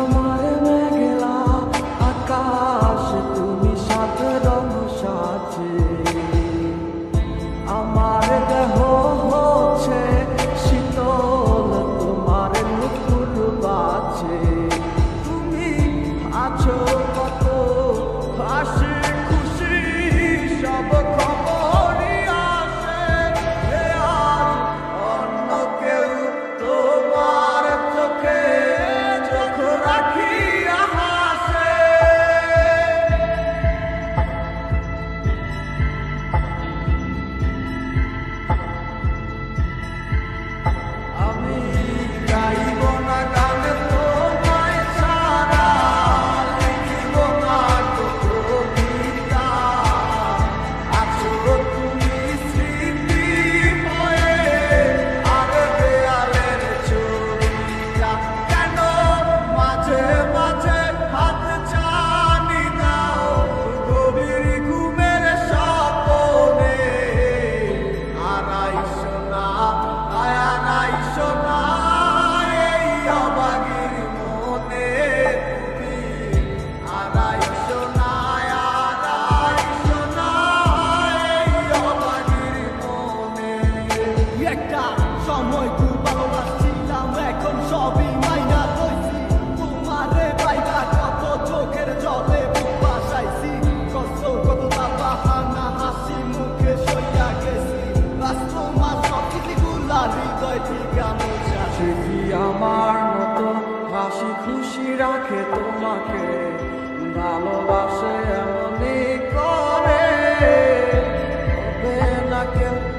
আমার মেঘলা আকাশ তুমি সাত রং সাজে। সময় তু ভালোবাসছিলাম এখন সবই মাইনা হইছি তোমারে বাইরা কত চোখের জলে বাসাইছি কষ্ট কত দাবা হানা হাসি মুখে সইয়া গেছি বাস তোমার সবগুলা হৃদয় আমার মতো হাসি খুশি রাখে তোমাকে ভালোবাসে এমনই করে না কেউ